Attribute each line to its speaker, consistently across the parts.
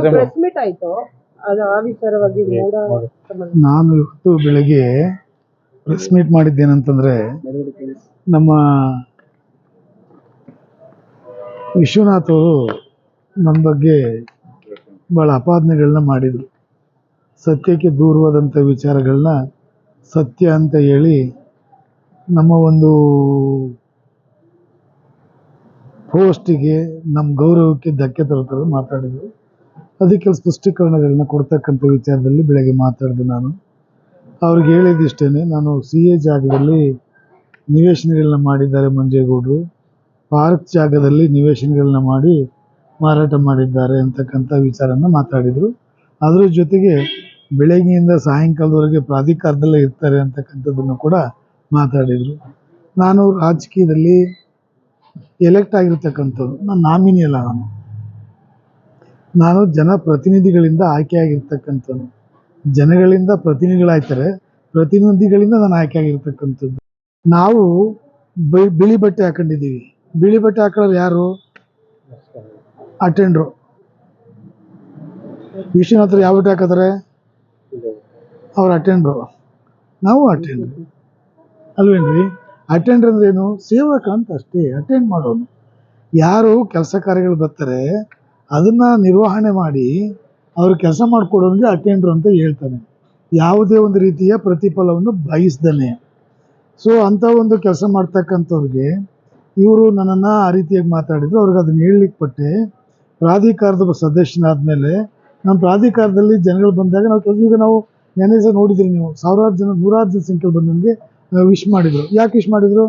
Speaker 1: ಇದ್ರೆ
Speaker 2: press meet ಆಯ್ತು. ಅದು ಆ ವಿಚಾರವಾಗಿ ಮೂಡ ಸಂಬಂಧ.
Speaker 3: ನಾನು ಇವತ್ತು ಬೆಳಿಗ್ಗೆ ಪ್ರೆಸ್ ಮೀಟ್ ಮಾಡಿದ್ದೇನಂತಂದ್ರೆ ನಮ್ಮ ವಿಶ್ವನಾಥ್ ಅವರು ನಮ್ಮ ಬಗ್ಗೆ ಬಹಳ ಅಪಾದನೆಗಳನ್ನ ಮಾಡಿದ್ರು. ಸತ್ಯಕ್ಕೆ ದೂರವಾದಂಥ ವಿಚಾರಗಳನ್ನ ಸತ್ಯ ಅಂತ ಹೇಳಿ ನಮ್ಮ ಒಂದು ಪೋಸ್ಟಿಗೆ ನಮ್ಮ ಗೌರವಕ್ಕೆ ಧಕ್ಕೆ ತರುತ್ತದೆ ಮಾತಾಡಿದರು. ಅದಕ್ಕೆ ಸ್ಪಷ್ಟೀಕರಣಗಳನ್ನ ಕೊಡ್ತಕ್ಕಂಥ ವಿಚಾರದಲ್ಲಿ ಬೆಳಗ್ಗೆ ಮಾತಾಡಿದೆ ನಾನು. ಅವ್ರಿಗೆ ಹೇಳಿದಿಷ್ಟೇ ನಾನು ಸಿ ಎ ಜಾಗದಲ್ಲಿ ನಿವೇಶನಗಳನ್ನ ಮಾಡಿದ್ದಾರೆ ಮಂಜೇಗೌಡರು. ಪಾರ್ಕ್ ಜಾಗದಲ್ಲಿ ನಿವೇಶನಗಳನ್ನ ಮಾಡಿ ಮಾರಾಟ ಮಾಡಿದ್ದಾರೆ ಅಂತಕ್ಕಂಥ ವಿಚಾರನ ಮಾತಾಡಿದರು. ಅದರ ಜೊತೆಗೆ ಬೆಳಗ್ಗೆಯಿಂದ ಸಾಯಂಕಾಲದವರೆಗೆ ಪ್ರಾಧಿಕಾರದಲ್ಲೇ ಇರ್ತಾರೆ ಅಂತಕ್ಕಂಥದ್ದನ್ನು ಕೂಡ ಮಾತಾಡಿದರು. ನಾನು ರಾಜಕೀಯದಲ್ಲಿ ಎಲೆಕ್ಟ್ ಆಗಿರ್ತಕ್ಕಂಥದ್ದು ನಾನು ನಾಮಿನಿ ಅಲ್ಲ ನಾನು. ನಾನು ಜನಪ್ರತಿನಿಧಿಗಳಿಂದ ಆಯ್ಕೆಯಾಗಿರ್ತಕ್ಕಂಥದ್ದು. ಜನಗಳಿಂದ ಪ್ರತಿನಿಧಿಗಳಾಯ್ತಾರೆ, ಪ್ರತಿನಿಧಿಗಳಿಂದ ನಾನು ಆಯ್ಕೆ ಆಗಿರ್ತಕ್ಕಂಥದ್ದು ನಾವು ಬಿಳಿ ಬಟ್ಟೆ ಹಾಕೊಂಡಿದ್ದೀವಿ. ಬಿಳಿ ಬಟ್ಟೆ ಹಾಕೊಳ್ಳೋರು ಯಾರು? ಅಟೆಂಡ್ರು. ವಿಶ್ವನಾಥ್ ಯಾವ ಬಟ್ಟೆ ಹಾಕಿದ್ರೆ ಅವ್ರು ಅಟೆಂಡ್ರು. ನಾವು ಅಟೆಂಡ್ರು. ಅಲ್ವೇನ್ರಿ? ಅಟೆಂಡ್ರ್ ಅಂದ್ರೆ ಏನು ಸೇವಕ ಅಂತ ಅಷ್ಟೇ ಅಟೆಂಡ್ ಮಾಡೋನು. ಯಾರು ಕೆಲಸ ಕಾರ್ಯಗಳು ಬರ್ತಾರೆ ಅದನ್ನ ನಿರ್ವಹಣೆ ಮಾಡಿ ಅವ್ರು ಕೆಲಸ ಮಾಡಿಕೊಡೋನಿಗೆ ಅಟೆಂಡ್ರು ಅಂತ ಹೇಳ್ತಾನೆ. ಯಾವುದೇ ಒಂದು ರೀತಿಯ ಪ್ರತಿಫಲವನ್ನು ಬಯಸ್ದನೆ. ಸೊ ಅಂಥ ಒಂದು ಕೆಲಸ ಮಾಡ್ತಕ್ಕಂಥವ್ರಿಗೆ ಇವರು ನನ್ನನ್ನು ಆ ರೀತಿಯಾಗಿ ಮಾತಾಡಿದ್ರು. ಅವ್ರಿಗೆ ಅದನ್ನ ಹೇಳಲಿಕ್ಕೆ ಪಟ್ಟೆ. ಪ್ರಾಧಿಕಾರದ ಸದಸ್ಯನಾದ ಮೇಲೆ ನಮ್ಮ ಪ್ರಾಧಿಕಾರದಲ್ಲಿ ಜನಗಳು ಬಂದಾಗ ನಾವು ಕೆಲಸ ಈಗ ನಾವು ನೆನೆ ಸಹ ನೋಡಿದ್ರಿ ನೀವು. ಸಾವಿರಾರು ಜನ ನೂರಾರು ಜನ ಸಂಖ್ಯೆಯಲ್ಲಿ ಬಂದು ನನಗೆ ವಿಶ್ ಮಾಡಿದ್ರು. ಯಾಕೆ ವಿಶ್ ಮಾಡಿದ್ರು?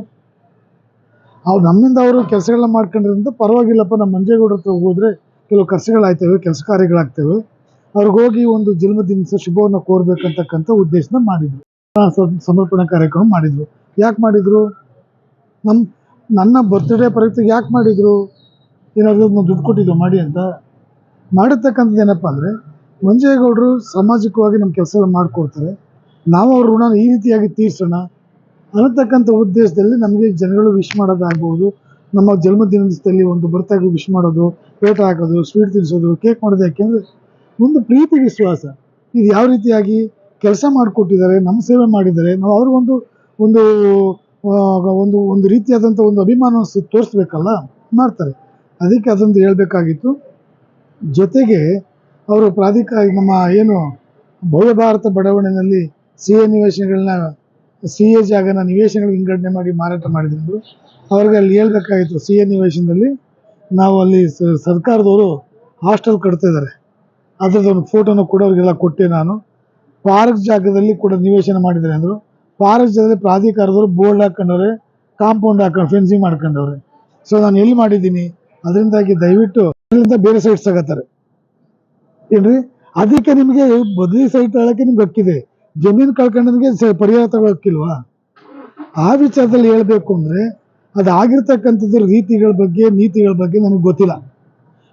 Speaker 3: ಅವ್ರು ನಮ್ಮಿಂದ ಅವರು ಕೆಲಸಗಳನ್ನ ಮಾಡ್ಕೊಂಡಿರೋದ್ರಿಂದ ಪರವಾಗಿಲ್ಲಪ್ಪ ನಮ್ಮ ಮಂಜೇಗೌಡ್ರ ಹತ್ರ ಹೋದ್ರೆ ಕೆಲವು ಕೆಲಸಗಳಾಗ್ತವೆ ಕೆಲಸ ಕಾರ್ಯಗಳಾಗ್ತವೆ. ಅವ್ರಿಗೋಗಿ ಒಂದು ಜನ್ಮದಿನ ಶುಭವನ್ನು ಕೋರ್ಬೇಕಂತಕ್ಕಂಥ ಉದ್ದೇಶನ ಮಾಡಿದ್ರು. ಸಮರ್ಪಣಾ ಕಾರ್ಯಕ್ರಮ ಮಾಡಿದ್ರು. ಯಾಕೆ ಮಾಡಿದ್ರು? ನಮ್ಮ ನನ್ನ ಬರ್ತ್ಡೇ ಪ್ರಯುಕ್ತ ಯಾಕೆ ಮಾಡಿದ್ರು? ಏನಾದರೂ ನಾವು ದುಡ್ಡು ಕೊಟ್ಟಿದ್ದು ಮಾಡಿ ಅಂತ. ಮಾಡಿರ್ತಕ್ಕಂಥದ್ದು ಏನಪ್ಪ ಅಂದರೆ, ಮಂಜೇಗೌಡರು ಸಾಮಾಜಿಕವಾಗಿ ನಮ್ಮ ಕೆಲಸ ಮಾಡಿಕೊಡ್ತಾರೆ. ನಾವು ಅವ್ರ ಋಣನ ಈ ರೀತಿಯಾಗಿ ತೀರ್ಸೋಣ ಅನ್ನತಕ್ಕಂಥ ಉದ್ದೇಶದಲ್ಲಿ ನಮಗೆ ಜನಗಳು ವಿಶ್ ಮಾಡೋದಾಗ್ಬೋದು, ನಮ್ಮ ಜನ್ಮದಿನದಲ್ಲಿ ಒಂದು ಬರ್ತಾಗಿ ವಿಶ್ ಮಾಡೋದು ಪೇಟ ಹಾಕೋದು ಸ್ವೀಟ್ ತಿನ್ನಿಸೋದು ಕೇಕ್ ಮಾಡೋದು ಯಾಕೆಂದರೆ ಒಂದು ಪ್ರೀತಿ ವಿಶ್ವಾಸ. ಇದು ಯಾವ ರೀತಿಯಾಗಿ ಕೆಲಸ ಮಾಡಿಕೊಟ್ಟಿದ್ದಾರೆ, ನಮ್ಮ ಸೇವೆ ಮಾಡಿದ್ದಾರೆ, ನಾವು ಅವ್ರಿಗೊಂದು ಒಂದು ಒಂದು ಒಂದು ರೀತಿಯಾದಂಥ ಒಂದು ಅಭಿಮಾನ ತೋರಿಸ್ಬೇಕಲ್ಲ, ಮಾಡ್ತಾರೆ. ಅದಕ್ಕೆ ಅದೊಂದು ಹೇಳಬೇಕಾಗಿತ್ತು. ಜೊತೆಗೆ ಅವರು ಪ್ರಾಧಿಕಾರ, ನಮ್ಮ ಏನು ಭವ್ಯ ಭಾರತ ಬಡಾವಣೆಯಲ್ಲಿ ಸಿ ಎ ನಿವೇಶನಗಳನ್ನ ಸಿ ಎ ಜಾಗನ ನಿವೇಶನಗಳು ವಿಂಗಡಣೆ ಮಾಡಿ ಮಾರಾಟ ಮಾಡಿದ್ರು. ಅವ್ರಿಗೆ ಅಲ್ಲಿ ಹೇಳ್ಬೇಕಾಗಿತ್ತು ಸಿ ಎ ನಿವೇಶನದಲ್ಲಿ ನಾವು ಅಲ್ಲಿ ಸರ್ಕಾರದವರು ಹಾಸ್ಟೆಲ್ ಕಟ್ತಾ ಇದ್ದಾರೆ. ಅದ್ರದ್ದು ಒಂದು ಫೋಟೋನ ಕೂಡ ಅವರಿಗೆಲ್ಲ ಕೊಟ್ಟೆ ನಾನು. ಪಾರ್ಕ್ ಜಾಗದಲ್ಲಿ ಕೂಡ ನಿವೇಶನ ಮಾಡಿದ್ದಾರೆ ಅಂದರು. ಪಾರ್ಕ್ ಜಾಗದಲ್ಲಿ ಪ್ರಾಧಿಕಾರದವರು ಬೋರ್ಡ್ ಹಾಕೊಂಡವ್ರೆ, ಕಾಂಪೌಂಡ್ ಹಾಕೊಂಡು, ಫೆನ್ಸಿಂಗ್ ಮಾಡ್ಕೊಂಡವ್ರೆ. ಸೊ ನಾನು ಎಲ್ಲಿ ಮಾಡಿದ್ದೀನಿ? ಅದರಿಂದಾಗಿ ದಯವಿಟ್ಟು ಅದರಿಂದ ಬೇರೆ ಸೈಟ್ಸ್ ತಗೋತಾರೆ. ಏನ್ರಿ? ಅದಕ್ಕೆ ನಿಮಗೆ ಬದಲಿ ಸೈಟ್ ತಗೊಳಕ್ಕೆ ನಿಮ್ಗೆ ಹಕ್ಕಿದೆ. ಜಮೀನು ಕಳ್ಕೊಂಡನಿಗೆ ಪರಿಹಾರ ತಗೊಳಕ್ಕಿಲ್ವಾ? ಆ ವಿಚಾರದಲ್ಲಿ ಹೇಳಬೇಕು ಅಂದ್ರೆ ಅದಾಗಿರ್ತಕ್ಕಂಥದ್ದು ರೀತಿಗಳ ಬಗ್ಗೆ, ನೀತಿಗಳ ಬಗ್ಗೆ ನನಗೆ ಗೊತ್ತಿಲ್ಲ.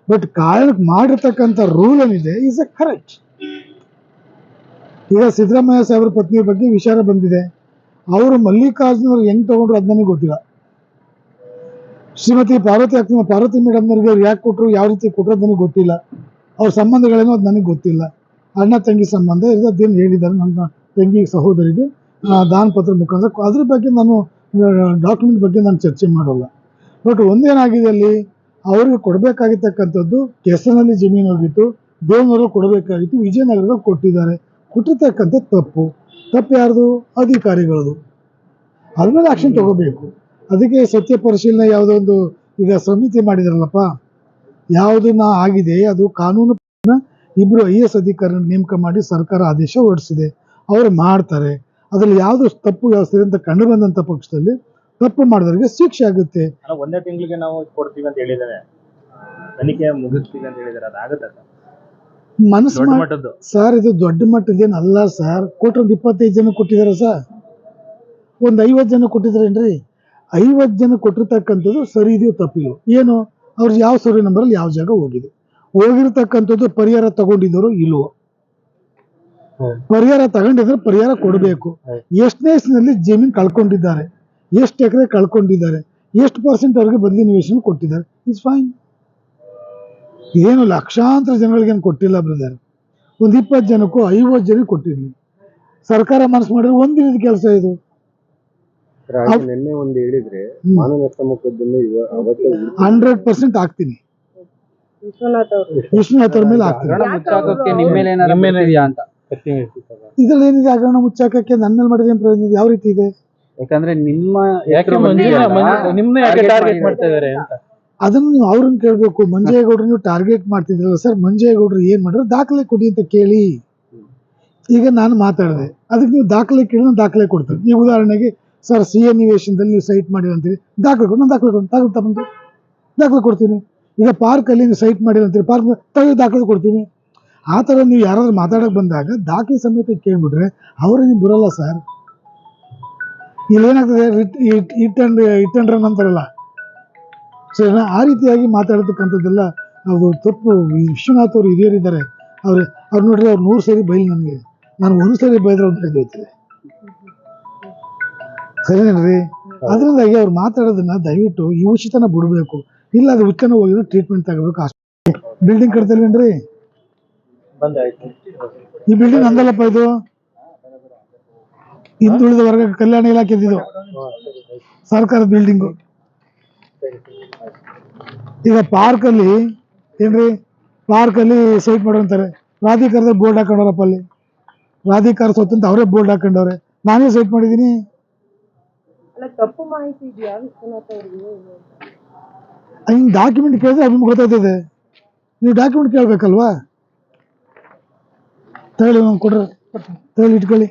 Speaker 3: ಬಟ್ ಕಾರಣಕ್ಕೆ ಮಾಡಿರ್ತಕ್ಕಂಥ ರೂಲ್ ಏನಿದೆ ಈಸ್ ಅ ಕರೆಕ್ಟ್ ಈಗ ಸಿದ್ದರಾಮಯ್ಯ ಸಾಹೇಬ್ರ ಪತ್ನಿಯ ಬಗ್ಗೆ ವಿಚಾರ ಬಂದಿದೆ. ಅವರು ಮಲ್ಲಿಕಾರ್ಜುನ ಅವ್ರು ಹೆಂಗ್ ತಗೊಂಡ್ರು ಅದ್ ನನಗೆ ಗೊತ್ತಿಲ್ಲ. ಶ್ರೀಮತಿ ಪಾರ್ವತಿ ಅಕ್ಕ, ಪಾರ್ವತಿ ಮೇಡಮ್ನವ್ರಿಗೆ ಅವ್ರು ಯಾಕೆ ಕೊಟ್ಟರು ಯಾವ ರೀತಿ ಕೊಟ್ಟರು ಅದು ನನಗೆ ಗೊತ್ತಿಲ್ಲ. ಅವ್ರ ಸಂಬಂಧಗಳೇನೋ ಅದು ನನಗೆ ಗೊತ್ತಿಲ್ಲ. ಅಣ್ಣ ತಂಗಿ ಸಂಬಂಧ ಇರೋದೇನು ಹೇಳಿದ್ದಾರೆ ನನ್ನ ತಂಗಿ ಸಹೋದರಿಗೆ ದಾನ ಪತ್ರ ಮುಖಾಂತರ. ಅದ್ರ ಬಗ್ಗೆ ನಾನು ಡಾಕ್ಯುಮೆಂಟ್ ಬಗ್ಗೆ ನಾನು ಚರ್ಚೆ ಮಾಡೋಲ್ಲ. ಬಟ್ ಒಂದೇನಾಗಿದೆ ಅಲ್ಲಿ, ಅವ್ರಿಗೆ ಕೊಡಬೇಕಾಗಿರ್ತಕ್ಕಂಥದ್ದು ಕೆಸರಿನಲ್ಲಿ ಜಮೀನು ಹೋಗಿತ್ತು, ದೇವನವರು ಕೊಡಬೇಕಾಗಿತ್ತು ವಿಜಯನಗರದಲ್ಲಿ ಕೊಟ್ಟಿದ್ದಾರೆ. ಕೊಟ್ಟಿರ್ತಕ್ಕಂಥ ತಪ್ಪು. ತಪ್ಪು ಯಾರ್ದು? ಅಧಿಕಾರಿಗಳದು. ಅದ್ಮೇಲೆ ಆಕ್ಷನ್ ತಗೋಬೇಕು. ಅದಕ್ಕೆ ಸತ್ಯ ಪರಿಶೀಲನೆ ಯಾವುದೋ ಒಂದು ಈಗ ಸಮಿತಿ ಮಾಡಿದಾರಲ್ಲಪ್ಪ, ಯಾವುದನ್ನ ಆಗಿದೆ, ಅದು ಕಾನೂನು ಇಬ್ಬರು ಐ ಎಸ್ ಅಧಿಕಾರಿ ನೇಮಕ ಮಾಡಿ ಸರ್ಕಾರ ಆದೇಶ ಹೊರಡಿಸಿದೆ. ಅವರು ಮಾಡ್ತಾರೆ. ಅದ್ರಲ್ಲಿ ಯಾವುದು ತಪ್ಪು ವ್ಯವಸ್ಥೆ ಅಂತ ಕಂಡು ಬಂದಂತ ಪಕ್ಷದಲ್ಲಿ ತಪ್ಪು ಮಾಡಿದವರಿಗೆ ಶಿಕ್ಷೆ ಆಗುತ್ತೆ.
Speaker 1: ಒಂದೇ ತಿಂಗಳಿಗೆ ನಾವು ಕೊಡ್ತೀವಿ ಅಂತ ಹೇಳಿದ್ದಾರೆ. ತನಿಖೆ ಮುಗಿಸ್ತೀವಿ ಅಂತ ಹೇಳಿದ್ದಾರೆ. ಅದಾಗುತ್ತೆ
Speaker 3: ಮನಸ್ಸು ಸರ್ ಇದು ದೊಡ್ಡ ಮಟ್ಟದ ಅಲ್ಲ ಸರ್. ಕೊಟ್ಟದ್ದು ಇಪ್ಪತ್ತೈದು ಜನ ಕೊಟ್ಟಿದಾರ ಸರ್. ಒಂದು ಐವತ್ತು ಜನ ಕೊಟ್ಟಿದ್ರೇನ್ರಿ? ಐವತ್ತು ಜನ ಕೊಟ್ಟಿರ್ತಕ್ಕಂಥದ್ದು ಸರಿ ಇದೆಯೋ ತಪ್ಪಿಲ್ಲ ಏನು? ಅವ್ರು ಯಾವ ಸರ್ವೆ ನಂಬರಲ್ಲಿ ಯಾವ ಜಾಗ ಹೋಗಿದೆ? ಹೋಗಿರ್ತಕ್ಕಂಥದ್ದು ಪರಿಹಾರ ತಗೊಂಡಿದ್ದವರು ಇಲ್ವೋ. ಪರಿಹಾರ ತಗೊಂಡಿದ್ರೆ ಪರಿಹಾರ ಕೊಡಬೇಕು. ಎಷ್ಟನೇ ಇಸ್ನಲ್ಲಿ ಜಮೀನು ಕಳ್ಕೊಂಡಿದ್ದಾರೆ ಎಷ್ಟು ಎಕರೆ ಕಳ್ಕೊಂಡಿದ್ದಾರೆ ಎಷ್ಟು ಪರ್ಸೆಂಟ್ ಅವ್ರಿಗೆ ಬದಲಿ ನಿವೇಶನ ಕೊಟ್ಟಿದ್ದಾರೆ ಇಟ್ಸ್ ಫೈನ್ ಏನು ಲಕ್ಷಾಂತರ ಜನಗಳಿಗೆ ಏನು ಕೊಟ್ಟಿಲ್ಲ ಬ್ರದರ್ ಒಂದು ಇಪ್ಪತ್ತು ಜನಕ್ಕೂ ಐವತ್ತು ಜನಕ್ಕೆ ಕೊಟ್ಟಿರಲಿ. ಸರ್ಕಾರ ಮನಸ್ಸು ಮಾಡಿದ್ರೆ ಒಂದಿನದ ಕೆಲಸ ಇದು.
Speaker 4: ನಿನ್ನೆ ಒಂದು ಹೇಳಿದ್ರೆ
Speaker 3: ಹಂಡ್ರೆಡ್ ಪರ್ಸೆಂಟ್ ಹಾಕ್ತೀನಿ.
Speaker 2: ವಿಶ್ವನಾಥ್ ಅವ್ರ.
Speaker 3: ಮೇಲೆ ಹಾಕ್ತೀನಿ. ಇದ್ರಲ್ಲಿ ಏನಿದೆ ಹಗರಣ ಮುಚ್ಚಾಕಕ್ಕೆ ನನ್ನ ಮೇಲೆ ಮಾಡಿದ್ರೆ ಏನ್ ಪ್ರಯೋಜನ ಇದೆ? ಯಾವ ರೀತಿ ಇದೆ?
Speaker 5: ಯಾಕಂದ್ರೆ ನಿಮ್ಮ
Speaker 1: ಯಾಕೆ
Speaker 5: ಮಂಜು
Speaker 1: ನಿಮ್ನ ಯಾಕೆ ಟಾರ್ಗೆಟ್ ಮಾಡ್ತಾ ಇದಾರೆ ಅಂತ.
Speaker 3: ಅದನ್ನು ನೀವು ಅವ್ರನ್ನ ಕೇಳಬೇಕು. ಮಂಜೇಗೌಡ್ರು ನೀವು ಟಾರ್ಗೆಟ್ ಮಾಡ್ತಿದ್ರಲ್ಲ ಸರ್ ಮಂಜೇಗೌಡ್ರು ಏನ್ ಮಾಡಿದ್ರು? ದಾಖಲೆ ಕೊಡಿ ಅಂತ ಕೇಳಿ. ಈಗ ನಾನು ಮಾತಾಡಿದೆ. ಅದಕ್ಕೆ ನೀವು ದಾಖಲೆ ಕೇಳಿ ನಾನು ದಾಖಲೆ ಕೊಡ್ತೀನಿ. ನೀವು ಉದಾಹರಣೆಗೆ ಸರ್ ಸಿ ಎ ನಿವೇಶನದಲ್ಲಿ ನೀವು ಸೈಟ್ ಮಾಡಿಲ್ಲ ಅಂತೀರಿ. ದಾಖಲೆ ಕೊಡಿ ನಾನು ದಾಖಲೆ ಕೊಡ್ತೀನಿ. ದಾಖಲೆ ತಗೊಂಡು. ದಾಖಲೆ ಕೊಡ್ತೀನಿ. ಈಗ ಪಾರ್ಕಲ್ಲಿ ನೀವು ಸೈಟ್ ಮಾಡಿಲ್ಲ ಅಂತೀರಿ. ಪಾರ್ಕ್ ತಗೊಂಡು ದಾಖಲೆ ಕೊಡ್ತೀನಿ. ಆ ಥರ ನೀವು ಯಾರಾದ್ರೂ ಮಾತಾಡೋಕೆ ಬಂದಾಗ ದಾಖಲೆ ಸಮೇತ ಕೇಳ್ಬಿಟ್ರೆ ಅವರು ನೀವು ಬರಲ್ಲ sir ಇಲ್ಲೇನಾಗ್ತದೆ hit hit and hit and run ಅಂತಾರಲ್ಲ. ಸರಿನಾ ಆ ರೀತಿಯಾಗಿ ಮಾತಾಡತಕ್ಕಂಥದ್ದೆಲ್ಲ ಅದು ತಪ್ಪು ವಿಶ್ವನಾಥ್ ಅವರು ಹಿರಿಯರಿದ್ದಾರೆ ಅವ್ರು ಅವ್ರು ನೋಡ್ರಿ ಅವ್ರು ನೂರು ಸೇರಿ ಬೈಲಿ ನನಗೆ. ನಾನು ಒಂದು ಸರಿ ಬೈದ್ರೆ ಅವ್ರು ಬೈದೋಯ್ತದೆ ಸರಿನೇನ್ರಿ ಅದರಿಂದಾಗಿ ಅವ್ರು ಮಾತಾಡೋದನ್ನ ದಯವಿಟ್ಟು ಈ ಉಚಿತನ ಬಿಡಬೇಕು. ಇಲ್ಲ ಅದು ಉಚಿತನ ಹೋಗಿದ್ರೆ ಟ್ರೀಟ್ಮೆಂಟ್ ತಗೋಬೇಕು. ಅಷ್ಟೇ. ಬಿಲ್ಡಿಂಗ್ ಕಟ್ತಲ್ವೇನ್ರಿ? ಈ ಬಿಲ್ಡಿಂಗ್ ಅಂದಲ್ಲಪ್ಪ ಇದು? ಹಿಂದುಳಿದ ವರ್ಗ ಕಲ್ಯಾಣ ಇಲಾಖೆ ಇದು? ಸರ್ಕಾರದ ಬಿಲ್ಡಿಂಗು ಈಗ ಪಾರ್ಕಲ್ಲಿ ಏನ್ರಿ? ಪಾರ್ಕಲ್ಲಿ ಸೈಟ್ ಮಾಡೋಂತಾರೆ ರಾಧಿಕಾರದ ಬೋರ್ಡ್ ಹಾಕೊಂಡವ್ರಪ್ಪ ಅಲ್ಲಿ. ಪ್ರಾಧಿಕಾರ ಸ್ವತಂತ್ರ ಅವರೇ ಬೋರ್ಡ್ ಹಾಕೊಂಡವ್ರೆ. ನಾನೇ ಸೈಟ್ ಮಾಡಿದ್ದೀನಿ.
Speaker 2: ಅಲ್ಲ ತಪ್ಪು ಮಾಹಿತಿ ಇದೆಯಾ ವಿಶ್ವನಾಥ್ ಅವ್ರಿಗೆ?
Speaker 3: ಡಾಕ್ಯುಮೆಂಟ್ ಕೇಳಿದ್ರೆ ಅದು ನಿಮ್ಗೆ ಗೊತ್ತಾಗ್ತದೆ ನೀವು ಡಾಕ್ಯುಮೆಂಟ್ ಕೇಳಬೇಕಲ್ವಾ? ತಗೊಳ್ಳಿ ನಾನು ಕೊಡ್ರಿ ತಗೊಳ್ಳಿ ಇಟ್ಕೊಳ್ಳಿ